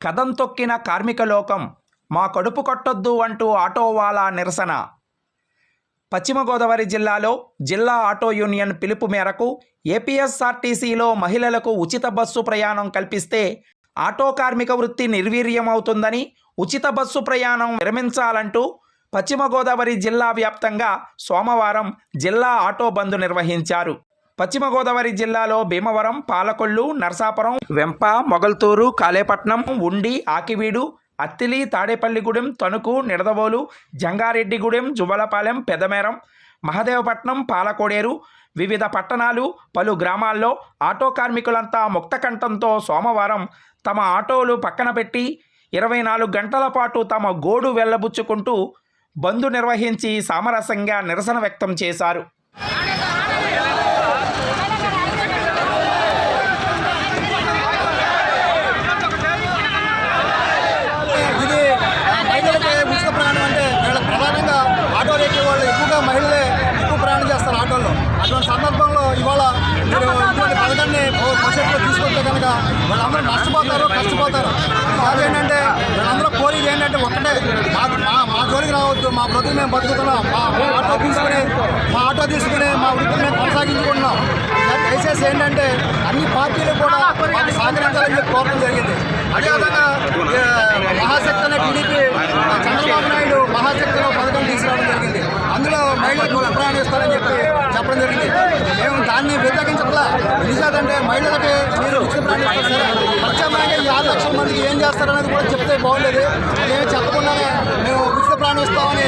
కదం తొక్కిన కార్మిక లోకం మా కడుపు కట్టొద్దు అంటూ ఆటోవాలా నిరసన. పశ్చిమ గోదావరి జిల్లాలో జిల్లా ఆటో యూనియన్ పిలుపు మేరకు ఏపీఎస్ఆర్టీసీలో మహిళలకు ఉచిత బస్సు ప్రయాణం కల్పిస్తే ఆటో కార్మిక వృత్తి నిర్వీర్యమవుతుందని ఉచిత బస్సు ప్రయాణం విరమించాలంటూ పశ్చిమ గోదావరి జిల్లా వ్యాప్తంగా సోమవారం జిల్లా ఆటో బంద్ నిర్వహించారు. పశ్చిమ గోదావరి జిల్లాలో భీమవరం పాలకొల్లు నరసాపురం వెంప మొగల్తూరు కాలేపట్నం ఉండి ఆకివీడు అత్తిలి తాడేపల్లిగూడెం తణుకు నిడదవోలు జంగారెడ్డిగూడెం జువ్వలపాలెం పెదమేరం మహదేవపట్నం పాలకోడేరు వివిధ పట్టణాలు పలు గ్రామాల్లో ఆటో కార్మికులంతా ముక్తకంఠంతో సోమవారం తమ ఆటోలు పక్కన పెట్టి ఇరవై నాలుగు గంటల పాటు తమ గోడు వెళ్ళబుచ్చుకుంటూ బంద్ నిర్వహించి సామరస్యంగా నిరసన వ్యక్తం చేశారు ఇది మహిళలకి ఉచిత ప్రయాణం అంటే వీళ్ళకి ప్రధానంగా ఆటో రేట్లు వాళ్ళు ఎక్కువగా మహిళలే ఎక్కువ ప్రయాణం చేస్తారు ఆటోల్లో అటువంటి సందర్భంలో ఇవాళ మీరు ఇటువంటి పథకాన్ని భవిష్యత్తులో తీసుకొస్తే కనుక వాళ్ళందరూ నష్టపోతారు కష్టపోతారు కాదు ఏంటంటే వీళ్ళందరూ కోరిక ఏంటంటే ఒక్కటే మాకు మా జోలికి రావద్దు. మా బ్రతుకు మేము బతుకుతున్నాం. మా ఆటో తీసుకుని మా ఆటో తీసుకుని మా వృత్తిని మేము కొనసాగించుకుంటున్నాం. దయచేసి ఏంటంటే అన్ని పార్టీలు కూడా మాకు సహకరించాలని చెప్పి కోరడం జరిగింది. అదేవిధంగా మహాశక్తి అనే టీడీపీ చంద్రబాబు నాయుడు మహాశక్తిలో పథకం తీసుకురావడం జరిగింది. అందులో మహిళలకు ఇస్తారని చెప్పి చెప్పడం జరిగింది. మేము దాన్ని వ్యతిరేకించట్లా. నిజాదంటే మహిళలకి మీరు ఉచిత ప్రత్యామ్నాయంగా ఈ ఆరు లక్షల మందికి ఏం చేస్తారనేది కూడా చెప్తే బాగోలేదు అదేమి చెప్పకుండానే మేము ఉచిత ప్రయాణం ఇస్తామని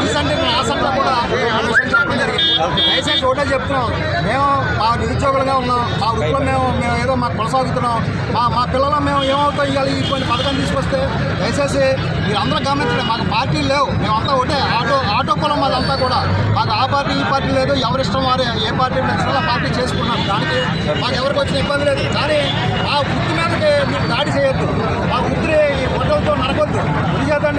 రీసెంట్ ఆసంలో కూడా ఆ చెప్పడం జరిగింది. దయచేసి ఒకటే చెప్తున్నాం. మేము మా నిరుద్యోగులుగా ఉన్నాం. మా వృత్తిలో మేము మేము ఏదో మాకు కొనసాగుతున్నాం. మా మా పిల్లలు మేము ఏమవుతాం ఇవాళ ఇటువంటి పథకం తీసుకొస్తే దయచేసి మీరు అందరూ గమనించండి. మాకు పార్టీలు లేవు. మేమంతా ఒకటే. ఆటో ఆటో కులం వాళ్ళంతా కూడా. మాకు ఆ పార్టీ ఈ పార్టీ లేదు. ఎవరిష్టం వారే. ఏ పార్టీ నచ్చినా ఆ పార్టీ చేసుకున్నాం. దానికి మాకు ఎవరికి వచ్చిన ఇబ్బంది లేదు. కానీ మా వృత్తి మీదకి మీరు దాడి చేయొద్దు. మా వృత్తిని ఈ ఫోటోలతో నడకొద్దు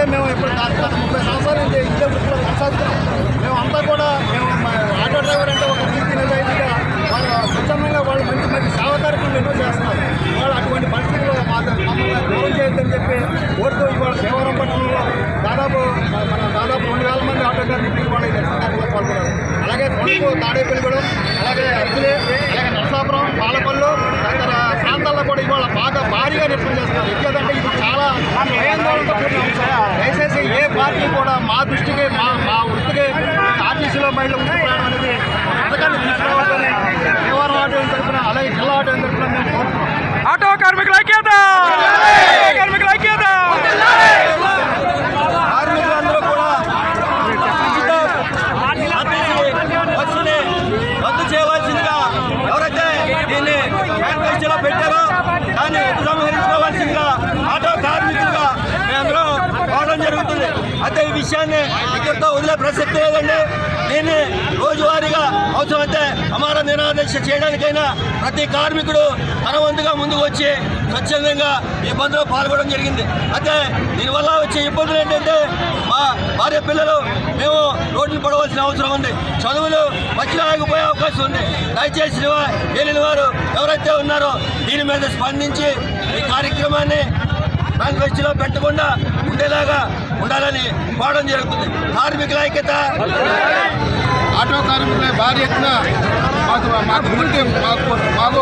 ఎందుచేతంటే మేము ఇప్పుడు గత ముప్పై సంవత్సరాల నుంచి ఇదే వృత్తిలో కొనసాగుతున్నాం. మేము అంతా కూడా మేము ఆటో డ్రైవర్ అంటే ఒక నీతి నిజాయితీగా వాళ్ళు స్వచ్ఛందంగా వాళ్ళు మంచి మంచి సేవ కార్యక్రమాలు ఎన్నో చేస్తున్నారు. వాళ్ళు అటువంటి పరిస్థితుల్లో మా మమ్మల్ని దూరం చేయొద్దని చెప్పి కోరుతూ ఇవాళ దేవరం పట్టణంలో దాదాపు మన దాదాపు రెండు వేల మంది ఆటో కార్మికులు కూడా ఈ నిరసన కార్యక్రమంలో పాల్గొన్నారు. అలాగే తొలుపు తాడేపల్లిగూడెం అలాగే అర్జులే అలాగే నరసాపురం పాలకొల్లు తదితర ప్రాంతాల్లో కూడా ఇవాళ బాగా భారీగా నిరసన చేస్తున్నారు. ఎందుకంటే చాలా భయాందోళనతో కూడిన దయచేసి ఏ పార్టీ కూడా మా దృష్టికి మా మా వృత్తికి ఆర్టీసీలో మహిళలు అనేది పథకాన్ని తీసుకురావాలని దేవరం ఆటో తరఫున అలాగే జిల్లా ఆటో తరఫున మేము కోరుతున్నాం ఆటో కార్మికుల ఐక్యత కార్మికుల ఐక్యత కార్మికులందరూ కూడా ఉచిత ఆర్టీసీ బస్సుని రద్దు చేయవలసిందిగా ఎవరైతే దీన్ని మేనిఫెస్టోలో పెట్టారో దాన్ని ఉపసంహరించుకోవాల్సిందిగా ఆటో కార్మికులుగా మేమందరం పోవడం జరుగుతుంది అయితే ఈ విషయాన్ని ఇక్కడితో వదిలే ప్రసక్తి లేదండి. దీన్ని రోజువారీగా అవసరమైతే అమార నిరాదేశ చేయడానికైనా ప్రతి కార్మికుడు తనవంతుగా ముందుకు వచ్చి స్వచ్ఛందంగా ఈ బంద్లో పాల్గొనడం జరిగింది. అయితే దీనివల్ల వచ్చే ఇబ్బందులు ఏంటంటే మా భార్య పిల్లలు మేము రోడ్లు పడవలసిన అవసరం ఉంది. చదువులు ఆగిపోయే అవకాశం ఉంది. దయచేసి వెళ్ళిన వారు ఎవరైతే ఉన్నారో దీని మీద స్పందించి ఈ కార్యక్రమం మేనిఫెస్టోలో పెట్టకుండా ఉండేలాగా ఉండాలని కోవడం జరుగుతుంది. కార్మికుల ఐక్యత. ఆటో కార్మికుల భారీ ఎత్తున మాకు మాకు ముందు మాకు మాకు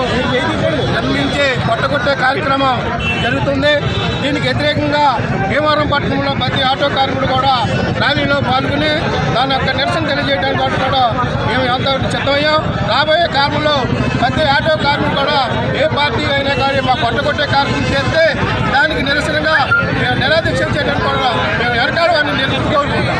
జన్మించి కొట్టగొట్టే కార్యక్రమం జరుగుతుంది. దీనికి వ్యతిరేకంగా భీమవరం పట్టణంలో ప్రతి ఆటో కార్మికుడు కూడా ర్యాలీలో పాల్గొని దాని యొక్క నిరసన తెలియజేయడానికి కూడా మేము ఎంత సిద్ధమయ్యాం. రాబోయే కాలంలో ప్రతి ఆటో కార్మికుడు కూడా ఏ పార్టీ అయినా కానీ మా కొట్టగొట్టే కార్యక్రమం చేస్తే దానికి నిరసనగా మేము నిరాదీక్ష చేయడానికి కూడా మేము ఎరకాడు నేను కోరుకుంటాం